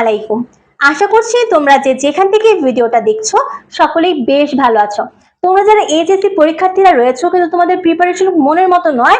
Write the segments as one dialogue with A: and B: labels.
A: আলাইকুম। আশা করছি তোমরা যে যেখান থেকে ভিডিওটা দেখছ, সকলেই বেশ ভালো আছো। তোমরা যারা এইচএসসি পরীক্ষার্থীরা রয়েছো, কিন্তু তোমাদের প্রিপারেশন মনের মতো নয়,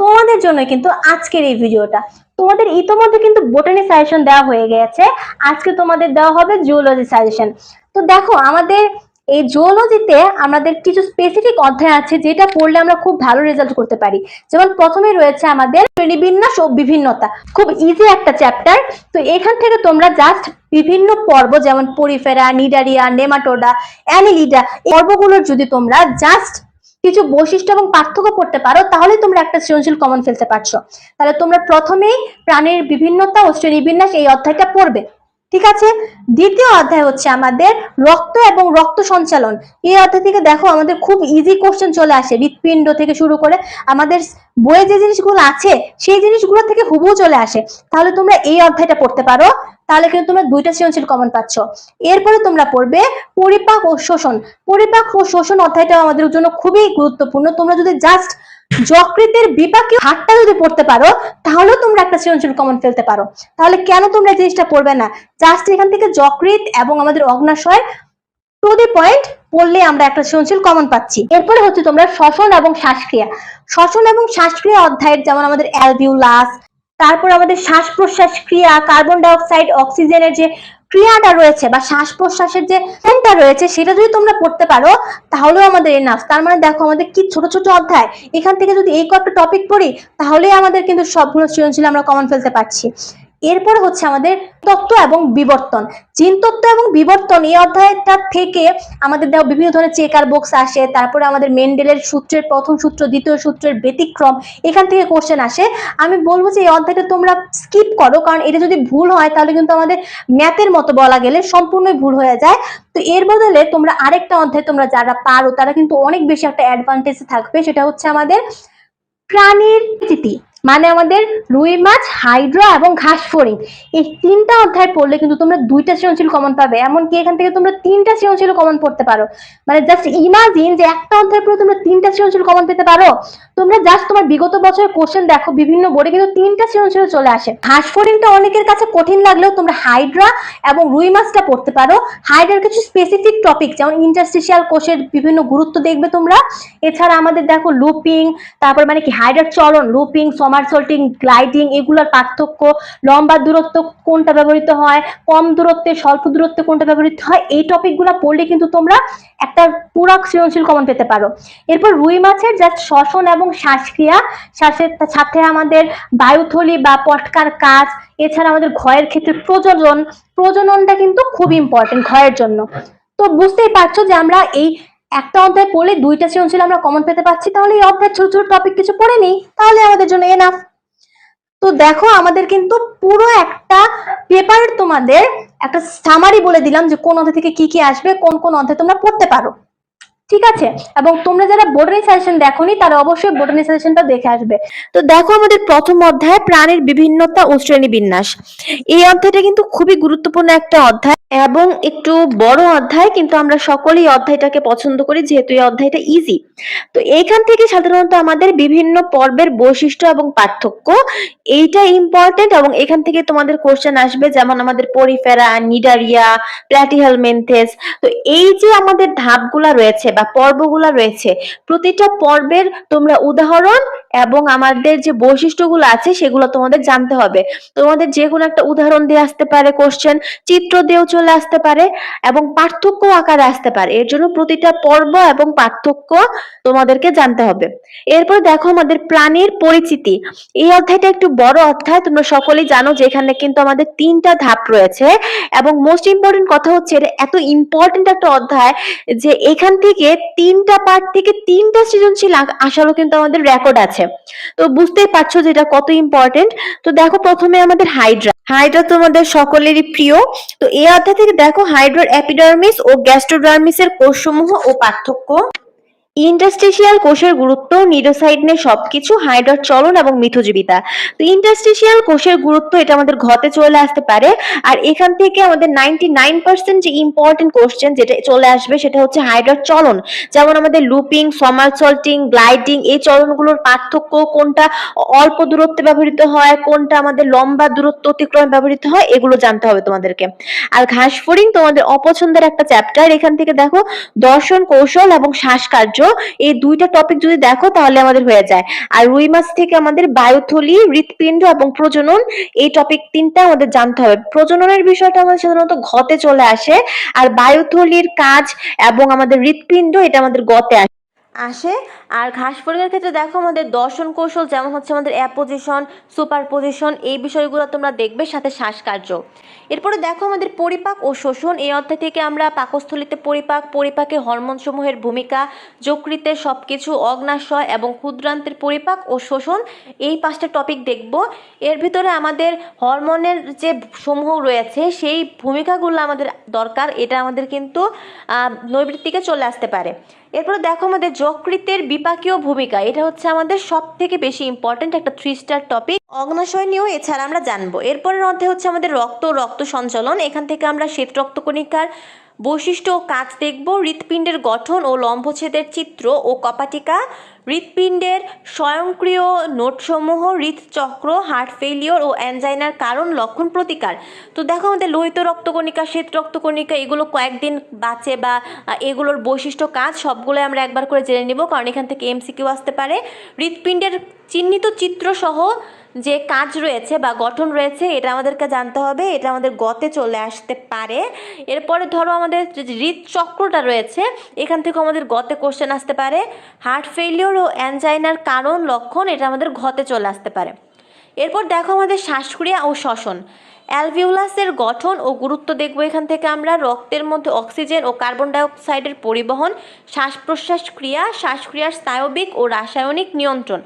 A: তোমাদের জন্য কিন্তু আজকের এই ভিডিওটা। তোমাদের ইতোমধ্যে কিন্তু বোটানি সাজেশন দেওয়া হয়ে গেছে। আজকে তোমাদের দেওয়া হবে জুওলজি সাজেশন তো দেখো, আমাদের এই জুওলজিতে আমাদের কিছু স্পেসিফিক অধ্যায় আছে যেটা পড়লে আমরা খুব ভালো রেজাল্ট করতে পারি। যেমন প্রথমে রয়েছে আমাদের শ্রেণীবিন্যাস ও বিভিন্নতা। খুব ইজি একটা চ্যাপ্টার তো এখান থেকে তোমরা জাস্ট বিভিন্ন পর্ব যেমন পরিফেরা, নিডারিয়া, নেমাটোডা, অ্যানিলিডা পর্বগুলোর যদি তোমরা জাস্ট কিছু বৈশিষ্ট্য এবং পার্থক্য পড়তে পারো তাহলে তোমরা একটা সৃজনশীল কমন ফেলতে পারছ। তাহলে তোমরা প্রথমেই প্রাণীর বিভিন্নতা ও শ্রেণীবিন্যাস এই অধ্যায়টা পড়বে। ঠিক আছে? দ্বিতীয় অধ্যায় হচ্ছে আমাদের রক্ত এবং রক্ত সঞ্চালন। এই অধ্যায় থেকে দেখো আমাদের খুব ইজি কোশ্চেন চলে আসে, হৃৎপিণ্ড থেকে শুরু করে আমাদের বইয়ে যে জিনিসগুলো আছে, সেই জিনিসগুলো থেকে হুবহু চলে আসে। তাহলে তোমরা এই অধ্যায়টা পড়তে পারো। তাহলে কিন্তু তোমরা দুইটা সৃজনশীল কমন পাচ্ছ। এরপরে তোমরা পড়বে পরিপাক ও শোষণ। পরিপাক ও শোষণ অধ্যায়টা আমাদের জন্য খুবই গুরুত্বপূর্ণ। তোমরা যদি জাস্ট যকৃতের বিপাকীয় হারটা যদি পড়তে পারো, তাহলেও তোমরা একটা সৃজনশীল কমন ফেলতে পারো। তাহলে কেন তোমরা জিনিসটা পড়বে না? জাস্ট এখান থেকে যকৃত এবং আমাদের অগ্নাশয় টু দি পয়েন্ট পড়লে আমরা একটা সৃজনশীল কমন পাচ্ছি। এরপরে হচ্ছে তোমরা শ্বসন এবং শ্বাসক্রিয়া। শ্বসন এবং শ্বাসক্রিয়া অধ্যায়ের যেমন আমাদের অ্যালভিউলাস তারপর আমাদের শ্বাস প্রশ্বাস ক্রিয়া কার্বন ডাইঅক্সাইড অক্সিজেনের যে ক্রিয়াটা রয়েছে বা শ্বাস প্রশ্বাসের যে ফর্মটা রয়েছে সেটা যদি তোমরা পড়তে পারো, তাহলেও আমাদের এনাফ তার মানে দেখো আমাদের কি ছোট ছোট অধ্যায়, এখান থেকে যদি এই কয়েকটা টপিক পড়ি, তাহলেই আমাদের কিন্তু সবগুলো সৃজনশীল আমরা কমন ফেলতে পারছি। এরপর হচ্ছে আমাদের তত্ত্ব এবং বিবর্তন। জিন তত্ত্ব এবং বিবর্তন এই অধ্যায়টা থেকে আমাদের দেখো বিভিন্ন ধরনের চেকার বক্স আসে, তারপরে আমাদের মেন্ডেলের সূত্রের প্রথম সূত্র, দ্বিতীয় সূত্রের ব্যতিক্রম, এখান থেকে কোশ্চেন আসে। আমি বলব যে এই অধ্যায়টা তোমরা স্কিপ করো, কারণ এটা যদি ভুল হয়, তাহলে কিন্তু আমাদের ম্যাথের মতো বলা গেলে সম্পূর্ণই ভুল হয়ে যায়। তো এর বদলে তোমরা আরেকটা অধ্যায়, তোমরা যারা পারো, তারা কিন্তু অনেক বেশি একটা অ্যাডভান্টেজ থাকবে, সেটা হচ্ছে আমাদের প্রাণীর চিতি মানে আমাদের রুই মাছ, হাইড্রা এবং ঘাস ফড়িং এই তিনটা অধ্যায় পড়লে কিন্তু তোমরা দুইটা সৃজনশীল কমন পাবে, এমনকি এখান থেকে তোমরা তিনটা সৃজনশীল কমন পড়তে পারো। মানে জাস্ট ইমাজিন যে একটা অধ্যায় পড়ে তোমরা তিনটা সৃজনশীল কমন পেতে পারো। তোমরা জাস্ট তোমার বিগত বছরের কোশ্চেন দেখো, বিভিন্ন বোর্ডে কিন্তু তিনটা সৃজনশীল চলে আসে। ঘাস ফড়িংটা অনেকের কাছে কঠিন লাগলেও তোমরা হাইড্রা এবং রুই মাছটা পড়তে পারো। হাইড্রার কিছু স্পেসিফিক টপিক যেমন ইন্টারস্টিশিয়াল কোষের বিভিন্ন গুরুত্ব দেখবে তোমরা। এছাড়া আমাদের দেখো লুপিং তারপর মানে কি, হাইড্রার চলন লুপিং সমারসল্টিং গ্লাইডিং এগুলোর পার্থক্য, লম্বা দূরত্ব কোনটা ব্যবহৃত হয়, কম দূরত্বে, স্বল্প দূরত্বে কোনটা ব্যবহৃত হয়, এই টপিকগুলো পড়লে কিন্তু তোমরা একটা পুরো সৃজনশীল কমন পেতে পারো। এরপর রুই মাছের যা শ্বসন এবং শ্বাসক্রিয়া, শ্বাসের সাথে আমাদের বায়ুথলি বা পটকার কাজ, এছাড়া আমাদের ঘয়ের ক্ষেত্রে প্রজনন, প্রজননটা কিন্তু খুব ইম্পর্টেন্ট ঘয়ের জন্য। তো বুঝতেই পারছ যে আমরা এই একটা অধ্যায় পড়লে দুইটা সৃজনশীল আমরা কমন পেতে পারছি, তাহলে এই অধ্যায় ছোট ছোট টপিক কিছু পড়ে নি তাহলে আমাদের জন্য এনাফ তো দেখো, আমাদের কিন্তু পুরো একটা পেপার তোমাদের একটা সামারি বলে দিলাম যে কোন অধ্যায় থেকে কি কি আসবে, কোন কোন অধ্যায় তোমরা পড়তে পারো। ঠিক আছে? এবং তোমরা যারা বোর্ডারি সাজেশন দেখোনি, তারা অবশ্যই বোর্ডারি সাজেশনটা দেখে আসবে।
B: তো দেখো আমাদের প্রথম অধ্যায়, প্রাণীর বিভিন্নতা ও শ্রেণি বিন্যাস। এই অধ্যায়টা কিন্তু খুবই গুরুত্বপূর্ণ একটা অধ্যায় এবং একটু বড় অধ্যায়, কিন্তু আমরা সকলেই অধ্যায়টাকে পছন্দ করি, যেহেতু এই অধ্যায়টা ইজি তো এইখান থেকে সাধারণত আমাদের বিভিন্ন পর্বের বৈশিষ্ট্য এবং পার্থক্য, এইটা ইম্পর্টেন্ট এবং এখান থেকে তোমাদের কোশ্চেন আসবে, যেমন আমাদের পরিফেরা, নিডারিয়া প্ল্যাটিহেলমেন্থেস তো এই যে আমাদের ধাপগুলা রয়েছে বা পর্বগুলা রয়েছে। প্রতিটা পর্বের তোমরা উদাহরণ এবং আমাদের যে বৈশিষ্ট্যগুলো আছে সেগুলো তোমাদের জানতে হবে। তোমাদের যে কোনো একটা উদাহরণ দিয়ে আসতে পারে কোশ্চেন চিত্র দিয়েও চলে আসতে পারে এবং পার্থক্য আকারে আসতে পারে। এর জন্য প্রতিটা পর্ব এবং পার্থক্য তোমাদেরকে জানতে হবে। এরপর দেখো আমাদের প্রাণীর পরিচিতি। এই অধ্যায়টা একটু বড় অধ্যায়, তোমরা সকলেই জানো যে এখানে কিন্তু আমাদের তিনটা ধাপ রয়েছে এবং মোস্ট ইম্পর্টেন্ট কথা হচ্ছে এটা এত ইম্পর্টেন্ট একটা অধ্যায় যে এখান থেকে তিনটা পার্ট থেকে তিনটা সৃজনশীল আসারও কিন্তু আমাদের রেকর্ড আছে। তো বুঝতেই পারছ যে এটা কত ইম্পর্টেন্ট তো দেখো প্রথমে আমাদের হাইড্রা হাইড্রা তোমাদের সকলেরই প্রিয়। তো এই অধ্যায় থেকে দেখো হাইড্রার এপিডার্মিস ও গ্যাস্ট্রোডার্মিস এর কোষ সমূহ ও পার্থক্য। ইন্টারস্টিশিয়াল কোষের গুরুত্ব নিউরোসাইডনের সবকিছু হাইড্রার চলন এবং মিথজীবিতা। তো ইন্টারস্টিশিয়াল কোষের গুরুত্ব এটা আমাদের ঘতে চলে আসতে পারে। আর এখান থেকে আমাদের নাইনটি নাইন পার্সেন্ট যে ইম্পর্টেন্ট কোশ্চেন যেটা চলে আসবে সেটা হচ্ছে হাইড্রার চলন। যেমন আমাদের লুপিং সমারসল্টিং গ্লাইডিং এই চলনগুলোর পার্থক্য, কোনটা অল্প দূরত্বে ব্যবহৃত হয়, কোনটা আমাদের লম্বা দূরত্ব অতিক্রমে ব্যবহৃত হয়, এগুলো জানতে হবে তোমাদেরকে। আর ঘাস তোমাদের অপছন্দের একটা চ্যাপ্টার এখান থেকে দেখো, দর্শন কৌশল এবং শ্বাসকার্য। এই দুইটা টপিক যদি দেখো তাহলে আমাদের হয়ে যায়। আর রুই মাছ থেকে আমাদের বায়ুথলি, হৃৎপিণ্ড এবং প্রজনন, এই টপিক তিনটা আমাদের জানতে হবে। প্রজননের বিষয়টা আমাদের সাধারণত ঘতে চলে আসে। আর বায়ুথলির কাজ এবং আমাদের হৃৎপিণ্ড, এটা আমাদের গতে আসে। আসে। আর ঘাস ফড়িংয়ের ক্ষেত্রে দেখো আমাদের দর্শন কৌশল, যেমন হচ্ছে আমাদের অ্যাপোজিশন সুপার পজিশন এই বিষয়গুলো তোমরা দেখবে, সাথে শ্বাসকার্য। এরপরে দেখো আমাদের পরিপাক ও শোষণ, এই অধ্যায় থেকে আমরা পাকস্থলিতে পরিপাক, পরিপাকে হরমোনসমূহের ভূমিকা যকৃতের সব কিছু অগ্নাশয় এবং ক্ষুদ্রান্তের পরিপাক ও শোষণ, এই পাঁচটা টপিক দেখব। এর ভিতরে আমাদের হরমোনের যে সমূহ রয়েছে, সেই ভূমিকাগুলো আমাদের দরকার, এটা আমাদের কিন্তু নৈবৃত্তিকে চলে আসতে পারে। এরপরে দেখো আমাদের যকৃতের বিপাকীয় ভূমিকা। এটা হচ্ছে আমাদের সব থেকে বেশি ইম্পর্টেন্ট একটা থ্রি স্টার টপিক অগ্নাশয় নিয়েও এছাড়া আমরা জানব। এরপরের মধ্যে হচ্ছে আমাদের রক্ত রক্ত সঞ্চালন। এখান থেকে আমরা শ্বেত রক্তকণিকার বৈশিষ্ট্য ও কাজ দেখব। হৃৎপিণ্ডের গঠন ও লম্বছেদের চিত্র ও কপাটিকা। হৃৎপিণ্ডের স্বয়ংক্রিয় নোটসমূহ হৃদচক্র হার্ট ফেলিওর ও অ্যানজাইনার কারণ, লক্ষণ প্রতিকার। তো দেখো আমাদের লোহিত রক্তকণিকা, শ্বেত রক্তকণিকা, এগুলো কয়েকদিন বাঁচে বা এগুলোর বৈশিষ্ট্য কাজ, সবগুলো আমরা একবার করে জেনে নিব, কারণ এখান থেকে এমসিকিউ আসতে পারে। হৃৎপিণ্ডের চিহ্নিত চিত্রসহ যে কাজ রয়েছে বা গঠন রয়েছে, এটা আমাদেরকে জানতে হবে, এটা আমাদের গতে চলে আসতে পারে। এরপরে ধরো আমাদের হৃদচক্রটা রয়েছে, এখান থেকে আমাদের গতে কোশ্চেন আসতে পারে। হার্ট ফেলিওর ও অ্যানজাইনার কারণ, লক্ষণ এটা আমাদের ঘতে চলে আসতে পারে। এরপর দেখো আমাদের শ্বাসক্রিয়া ও শ্বসন। অ্যালভিউলাসের গঠন ও গুরুত্ব দেখব এখান থেকে আমরা। রক্তের মধ্যে অক্সিজেন ও কার্বন ডাইঅক্সাইডের পরিবহন শ্বাস প্রশ্বাস ক্রিয়া, শ্বাসক্রিয়ার স্নায়বিক ও রাসায়নিক নিয়ন্ত্রণ।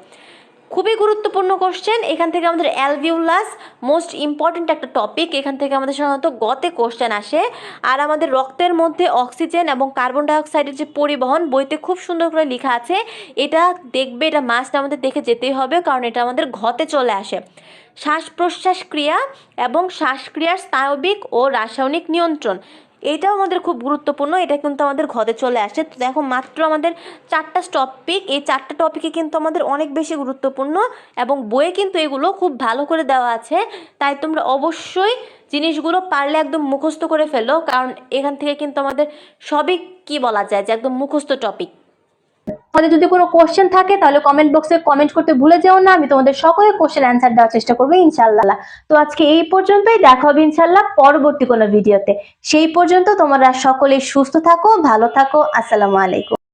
B: খুবই গুরুত্বপূর্ণ কোশ্চেন এখান থেকে আমাদের অ্যালভিউলাস মোস্ট ইম্পর্ট্যান্ট একটা টপিক এখান থেকে আমাদের সাধারণত গতে কোশ্চেন আসে। আর আমাদের রক্তের মধ্যে অক্সিজেন এবং কার্বন ডাইঅক্সাইডের যে পরিবহন বইতে খুব সুন্দর করে লেখা আছে। এটা দেখবে, এটা মাস্ট আমাদের দেখে যেতেই হবে, কারণ এটা আমাদের ঘতে চলে আসে। শ্বাস প্রশ্বাস ক্রিয়া এবং শ্বাসক্রিয়ার স্নায়বিক ও রাসায়নিক নিয়ন্ত্রণ। এইটাও আমাদের খুব গুরুত্বপূর্ণ, এটা কিন্তু আমাদের ঘরে চলে আসে। তো দেখো মাত্র আমাদের চারটা টপিক এই চারটা টপিকে কিন্তু আমাদের অনেক বেশি গুরুত্বপূর্ণ এবং বইয়ে কিন্তু এগুলো খুব ভালো করে দেওয়া আছে। তাই তোমরা অবশ্যই জিনিসগুলো পারলে একদম মুখস্থ করে ফেলো, কারণ এখান থেকে কিন্তু আমাদের সবই কি বলা যায় যে একদম মুখস্থ টপিক
A: তোমাদের যদি কোনো কোশ্চেন থাকে, তাহলে কমেন্ট বক্সে কমেন্ট করতে ভুলে যেও না। আমি তোমাদের সকলের কোশ্চেন অ্যান্সার দেওয়ার চেষ্টা করব ইনশাল্লাহ তো আজকে এই পর্যন্তই। দেখা হবে ইনশাল্লাহ পরবর্তী কোনো ভিডিওতে সেই পর্যন্ত তোমরা সকলে সুস্থ থাকো, ভালো থাকো। আসসালামু আলাইকুম।